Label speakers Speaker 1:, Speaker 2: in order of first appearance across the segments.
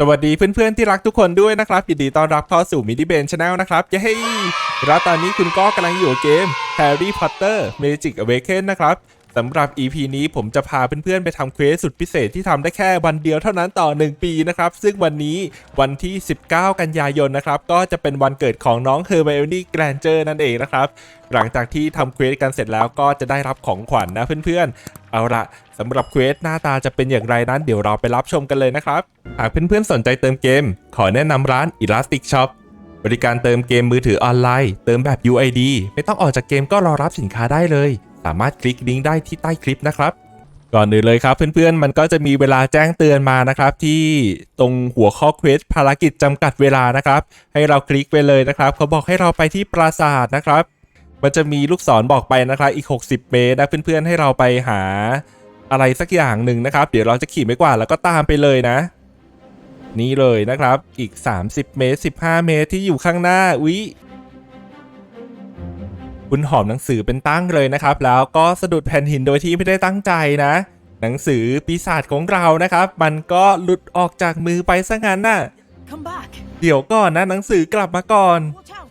Speaker 1: สวัสดีเพื่อนๆที่รักทุกคนด้วยนะครับยินดีต้อนรับเข้าสู่มิดิเบนชาแนลนะครับเย้แล้วตอนนี้คุณก็กำลังอยู่กับเกม Harry Potter Magic Awaken นะครับ สำหรับ EP นี้ผมจะพาเพื่อนๆไปทำเควสสุดพิเศษที่ทำได้แค่วันเดียวเท่านั้นต่อ 1 ปีนะครับ ซึ่งวันนี้วันที่ 19 กันยายนนะครับ ก็จะเป็นวันเกิดของน้อง Hermione Granger นั่นเองนะครับ หลังจากที่ทำเควสกันเสร็จแล้วก็จะได้รับของขวัญนะเพื่อนๆ เอาละสำหรับเควสหน้าตาจะเป็นอย่างไรนั้นเดี๋ยวเราไปรับชมกันเลยนะครับ หากเพื่อนๆสนใจเติมเกม ขอแนะนำร้าน Elastic Shop บริการเติมเกมมือถือออนไลน์ เติมแบบ UID ไม่ต้องออกจากเกมก็รอรับสินค้าได้เลยามารถคลิกลิงก์ได้ที่ใต้คลิปนะครับ ก่อนอื่นเลยครับ เพื่อนๆ มันก็จะมีเวลาแจ้งเตือนมานะครับ ที่ตรงหัวข้อเควสภารกิจจำกัดเวลานะครับ ให้เราคลิกไปเลยนะครับเขาบอกให้เราไปที่ปราสาทนะครับ มันจะมีลูกศรบอกไปนะครับอีก 60 เมตรนะเพื่อนๆให้เราไปหาอะไรสักอย่างหนึ่งนะครับ เดี๋ยวเราจะขี่ไม่กวาแล้วก็ตามไปเลยนะ นี่เลยนะครับอีก 30 เมตร 15 เมตรที่อยู่ข้างหน้าอุ๊ย คุณหอมหนังสือเป็นตั้งเลยนะครับ แล้วก็สะดุดแผ่นหินโดยที่ไม่ได้ตั้งใจนะ หนังสือปีศาจของเรานะครับ มันก็หลุดออกจากมือไปซะงั้นน่ะ
Speaker 2: Come back.
Speaker 1: เดี๋ยวก่อนนะหนังสือกลับมาก่อน
Speaker 2: Watch out.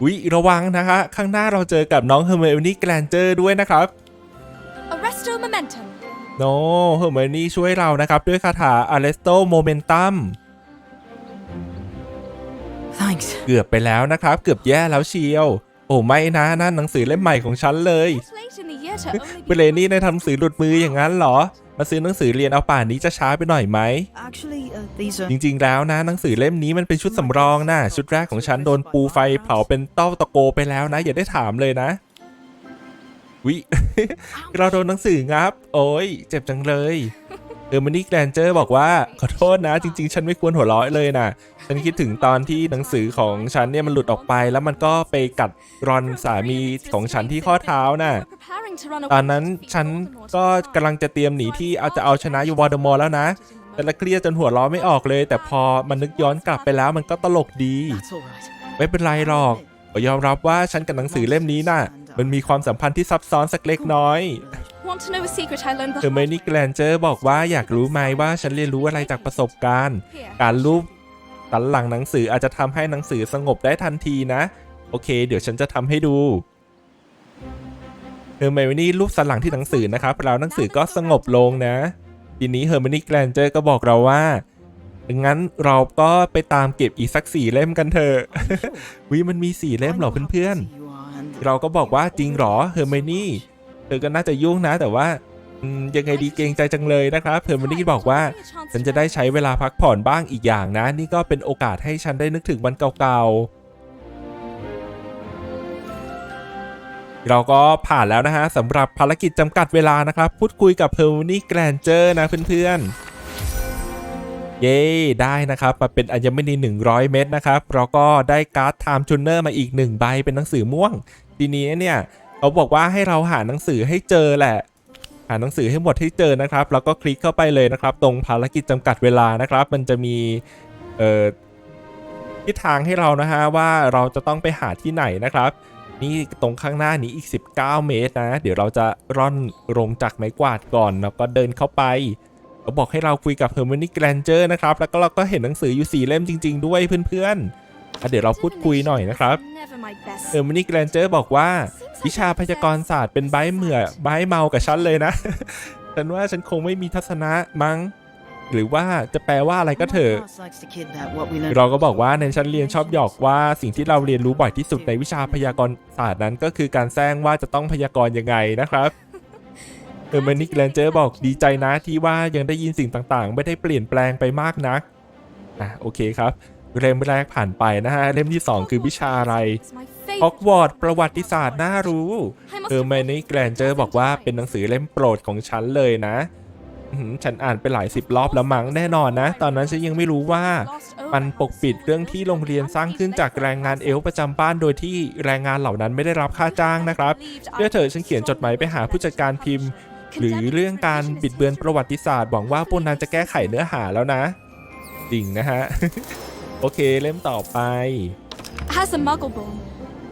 Speaker 1: อุ๊ยระวังนะคะ ข้างหน้าเราเจอกับน้องเฮอร์เมโอนี่แกรนเจอร์ด้วยนะครับ
Speaker 2: Arresto momentum.
Speaker 1: โนเฮอร์เมโอนี่ช่วยเรานะครับ ด้วยคาถา Arresto Momentum
Speaker 2: Thanks.
Speaker 1: เกือบไปแล้วนะครับ เกือบแย่แล้วเชียว โอ้ไม่นะนั่นหนังสือเล่มใหม่ของฉันเลย
Speaker 2: It's late in the year to only
Speaker 1: เบเลนี่ในทำหนังสือหลุดมืออย่างนั้นเหรอ มาซื้อหนังสือเรียนเอาป่านนี้จะช้าไปหน่อยไหม
Speaker 3: Actually, uh, these are.
Speaker 1: จริงๆแล้วนะหนังสือเล่มนี้มันเป็นชุดสำรองนะชุดแรกของฉันโดนปูไฟเผาเป็นเต้าตะโกไปแล้วนะ อย่าได้ถามเลยนะ วิ เราโดนหนังสืองับ โอ้ยเจ็บจังเลย เออร์มานี่แกรนเจอร์บอกว่า ขอโทษนะ จริง ๆ ฉันไม่ควรหัวเราะเลยนะฉันคิดถึงตอนที่หนังสือของฉันเนี่ยมันหลุดออกไป แล้วมันก็ไปกัดรอนสามีของฉันที่ข้อเท้าน่ะตอนนั้นฉันก็กำลังจะเตรียมหนีที่เอาจะเอาชนะยูวอร์ดมอร์แล้วนะแต่ละเครียดจนหัวเราะไม่ออกเลย แต่พอมันนึกย้อนกลับไปแล้วมันก็ตลกดี ไม่เป็นไรหรอกขอยอมรับว่าฉันกับหนังสือเล่มนี้น่ะ มันมีความสัมพันธ์ที่ซับซ้อนสักเล็กน้อย
Speaker 2: Want to know a secret I learned
Speaker 1: เธอ
Speaker 2: the
Speaker 1: เมนี่แกรนเจอร์บอกว่าอยากรู้ไหมว่าฉันเรียนรู้อะไรจากประสบการณ์
Speaker 2: Here.
Speaker 1: การรูปสันหลังหนังสืออาจจะทำให้หนังสือสงบได้ทันทีนะ โอเค เดี๋ยวฉันจะทำให้ดูเฮอร์ไมโอนี่รูปสันหลังที่หนังสือนะครับ แล้วหนังสือก็สงบลงนะ ทีนี้เฮอร์ไมโอนี่แกรนเจอร์ก็บอกเราว่างั้นเราก็ไปตามเก็บอีกสักสี่เล่มกันเถอะ วิมันมีสี่เล่มเหรอเพื่อนๆ เราก็บอกว่าจริงเหรอเฮอร์ไมนี่ เธอก็น่าจะยุ่งนะ แต่ว่าอืมยังไงดีเกรงใจจังเลยนะครับเฮอร์ไมนี่บอกว่า ฉันจะได้ใช้เวลาพักผ่อนบ้างอีกอย่างนะ นี่ก็เป็นโอกาสให้ฉันได้นึกถึงวันเก่าๆ เราก็ผ่านแล้วนะฮะสำหรับภารกิจจำกัดเวลานะครับ พูดคุยกับเฮอร์นี่แกรนเจอร์นะเพื่อนๆ เย้ ได้นะครับ มาเป็นอัญมณี 100 เม็ดนะครับ เราก็ได้การ์ดไทม์จูเนอร์มาอีก 1 ใบเป็นหนังสือม่วง ทีนี้เนี่ย เขาบอกว่าให้เราหาหนังสือให้เจอแหละ หาหนังสือให้หมดให้เจอนะครับ แล้วก็คลิกเข้าไปเลยนะครับ ตรงภารกิจจำกัดเวลานะครับ มันจะมีเอ่อทิศทางให้เรานะฮะว่าเราจะต้องไปหาที่ไหนนะครับ นี่ตรงข้างหน้านี้อีก 19 เมตรนะ เดี๋ยวเราจะร่อนลงจากไม้กวาดก่อนแล้วก็เดินเข้าไปเขาบอกให้เราคุยกับ Hermione Granger นะครับ แล้วก็เราก็เห็นหนังสืออยู่4เล่มจริง ๆ ด้วยเพื่อนๆ เดี๋ยวเราพูดคุยหน่อยนะครับ
Speaker 2: Never my best.
Speaker 1: เฮอร์มินี่แกรนเจอร์บอกว่า วิชาพยากรณ์ศาสตร์เป็นใบเหมื่อใบเมากับฉันเลยนะฉันว่าฉันคงไม่มีทัศนะมั้งหรือว่าจะแปลว่าอะไรก็เถอะ
Speaker 3: Class likes to kidnap what we learn.
Speaker 1: เราก็บอกว่าในชั้นเรียนชอบหยอกว่าสิ่งที่เราเรียนรู้บ่อยที่สุดในวิชาพยากรณ์ศาสตร์นั้นก็คือการแซงว่าจะต้องพยากรณ์ยังไงนะครับเฮอร์มินี่แกรนเจอร์บอกดีใจนะที่ว่ายังได้ยินสิ่งต่างๆ ไม่ได้เปลี่ยนแปลงไปมากนัก อะโอเคครับ เล่มแรกผ่านไปนะฮะ เล่มที่สองคือวิชาอะไรฮอกวอตส์ประวัติศาสตร์น่ารู้เออ
Speaker 2: have
Speaker 1: แมนี่แกรนเจอร์บอกว่าเป็นหนังสือเล่มโปรดของฉันเลยนะฉันอ่านไปหลายสิบรอบแล้วมั้งแน่นอนนะ ตอนนั้นฉันยังไม่รู้ว่า มันปกปิดเรื่องที่โรงเรียนสร้างขึ้นจากแรงงานเอลประจำบ้านโดยที่แรงงานเหล่านั้นไม่ได้รับค่าจ้างนะครับเพื่อเธอฉันเขียนจดหมายไปหาผู้จัดการพิมพ์ หรือเรื่องการบิดเบือนประวัติศาสตร์หวังว่าพวกนั้นจะแก้ไขเนื้อหาแล้วนะจริงนะฮะ โอเคเล่มต่อไป
Speaker 2: Has a muggle born.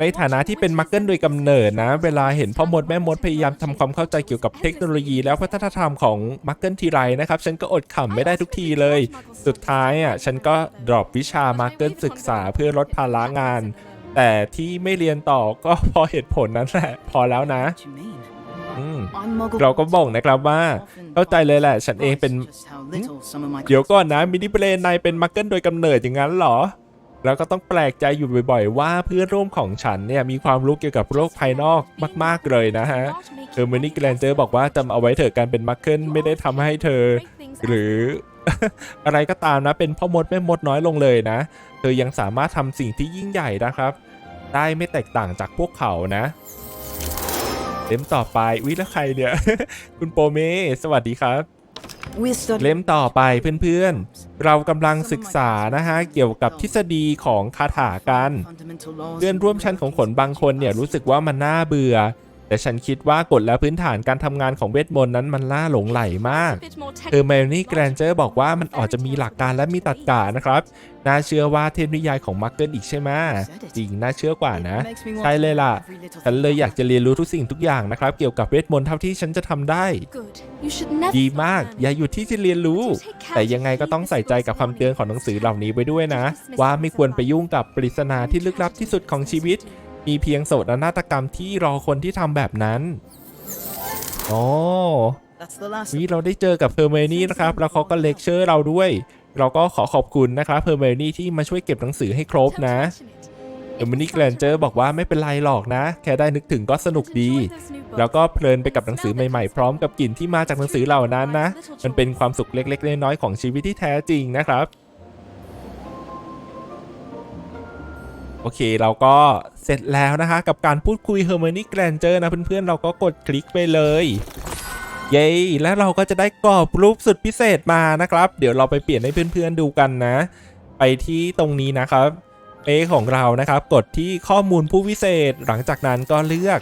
Speaker 1: ในฐานะที่เป็นมักเกิลโดยกำเนิดนะ เวลาเห็นพ่อมดแม่มดพยายามทำความเข้าใจเกี่ยวกับเทคโนโลยีแล้ววัฒนธรรมของมักเกิลทีไรนะครับ ฉันก็อดขำไม่ได้ทุกทีเลย สุดท้ายอะฉันก็ดรอปวิชามักเกิลศึกษาเพื่อลดภาระงาน แต่ที่ไม่เรียนต่อก็เพอเหตุผลนั้นแหละ พอแล้วนะ เราก็บอกนะครับว่า เข้าใจเลยแหละ ฉันเองเป็น
Speaker 3: Just how little some of my
Speaker 1: เดี๋ยวก่อนนะมินิเบรนนายเป็นมักเกิลโดยกำเนิดอย่างนั้นเหรอ แล้วก็ต้องแปลกใจอยู่บ่อยๆ ว่าเพื่อนร่วมของฉันเนี่ยมีความรู้เกี่ยวกับโลกภายนอกมาก ๆเลยนะฮะเฮอร์มินี่แกรนเจอร์บอกว่าจำเอาไว้เถอะการเป็นมักเกิลไม่ได้ทำให้เธอ หรืออะไรก็ตามนะ เป็นพ่อมดแม่มดน้อยลงเลยนะ เธอยังสามารถทำสิ่งที่ยิ่งใหญ่นะครับ ได้ไม่แตกต่างจากพวกเขานะ เล่มต่อไปวิแล้วใครเนี่ย คุณโปเม สวัสดีครับ
Speaker 3: We're studying
Speaker 1: เล่มต่อไปเพื่อนๆ เรากำลังศึกษานะฮะ เกี่ยวกับทฤษฎีของคาถากัน
Speaker 3: fundamental laws
Speaker 1: เพื่อนร่วมชั้นของขนบางคนเนี่ยรู้สึกว่ามันน่าเบื่อ แต่ฉันคิดว่ากฎและพื้นฐานการทำงานของเวทมนต์นั้นมันล่าหลงไหลมากเธอร์เมลนี่แกรนเจอร์บอกว่ามันอาจจะมีหลักการและมีตรรกะนะครับ น่าเชื่อว่าเทพนิยายของมักเกิลอีกใช่ไหมจริงน่าเชื่อกว่านะ
Speaker 3: It makes me want
Speaker 1: ใช่เลยล่ะ
Speaker 3: every little
Speaker 1: ฉันเลย
Speaker 3: thing.
Speaker 1: อยากจะเรียนรู้ทุกสิ่งทุกอย่างนะครับ เกี่ยวกับเวทมนต์เท่าที่ฉันจะทำได้ ดีมาก อย่าหยุดที่จะเรียนรู้ แต่ยังไงก็ต้องใส่ใจกับคำเตือนของหนังสือเหล่านี้ไว้ด้วยนะ ว่าไม่ควรไปยุ่งกับปริศนาที่ลึกลับที่สุดของชีวิต มีเพียงโสดนาฏกรรมที่รอคนที่ทำแบบนั้นอ๋อ
Speaker 3: That's the last
Speaker 1: นี่เราได้เจอกับเพอร์เมนี่นะครับ แล้วเขาก็เลคเชอร์เราด้วย เราก็ขอขอบคุณนะครับเพอร์เมนี่ที่มาช่วยเก็บหนังสือให้ครบนะเพอร์เมนี่แกรนเจอร์บอกว่าไม่เป็นไรหรอกนะ แค่ได้นึกถึงก็สนุกดี แล้วก็เพลินไปกับหนังสือใหม่ๆ พร้อมกับกลิ่นที่มาจากหนังสือเหล่านั้นนะ มันเป็นความสุขเล็กๆน้อยๆของชีวิตที่แท้จริงนะครับ โอเค เราก็เสร็จแล้วนะคะ กับการพูดคุย Hermione Granger นะเพื่อนๆ เราก็กดคลิกไปเลย เย้แล้วเราก็จะได้กรอบรูปสุดพิเศษมานะครับ เดี๋ยวเราไปเปลี่ยนให้เพื่อนๆดูกันนะ ไปที่ตรงนี้นะครับเอของเรานะครับ กดที่ข้อมูลผู้วิเศษ หลังจากนั้นก็เลือก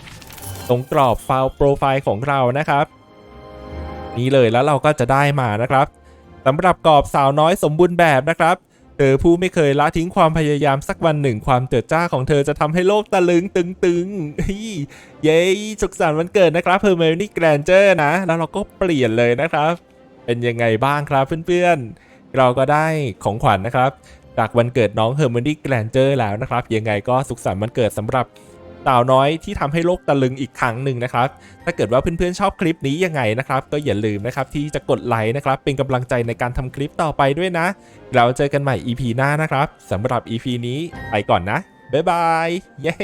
Speaker 1: ตรงกรอบไฟล์โปรไฟล์ของเรานะครับนี่เลยแล้วเราก็จะได้มานะครับสำหรับกรอบสาวน้อยสมบูรณ์แบบนะครับ ธอผู้ไม่เคยละทิ้งความพยายามสักวันหนึ่ง ความเจิดจ้าของเธอจะทำให้โลกตะลึงตึงตึงๆเฮ้ยเย้สุขสันต์วันเกิดนะครับเพอร์เมนี่แกรนเจอร์นะ แล้วเราก็เปลี่ยนเลยนะครับ เป็นยังไงบ้างครับเพื่อนๆ เราก็ได้ของขวัญนะครับ จากวันเกิดน้องเฮอร์เมนี่แกรนเจอร์แล้วนะครับ ยังไงก็สุขสันต์วันเกิดสำหรับ สาวน้อยที่ทำให้โลกตะลึงอีกครั้งหนึ่งนะครับ ถ้าเกิดว่าเพื่อนๆชอบคลิปนี้ยังไงนะครับ ก็อย่าลืมนะครับที่จะกดไลค์นะครับ เป็นกำลังใจในการทำคลิปต่อไปด้วยนะ เราเจอกันใหม่ EP หน้านะครับสำหรับ EP นี้ไปก่อนนะบ๊ายบายเย้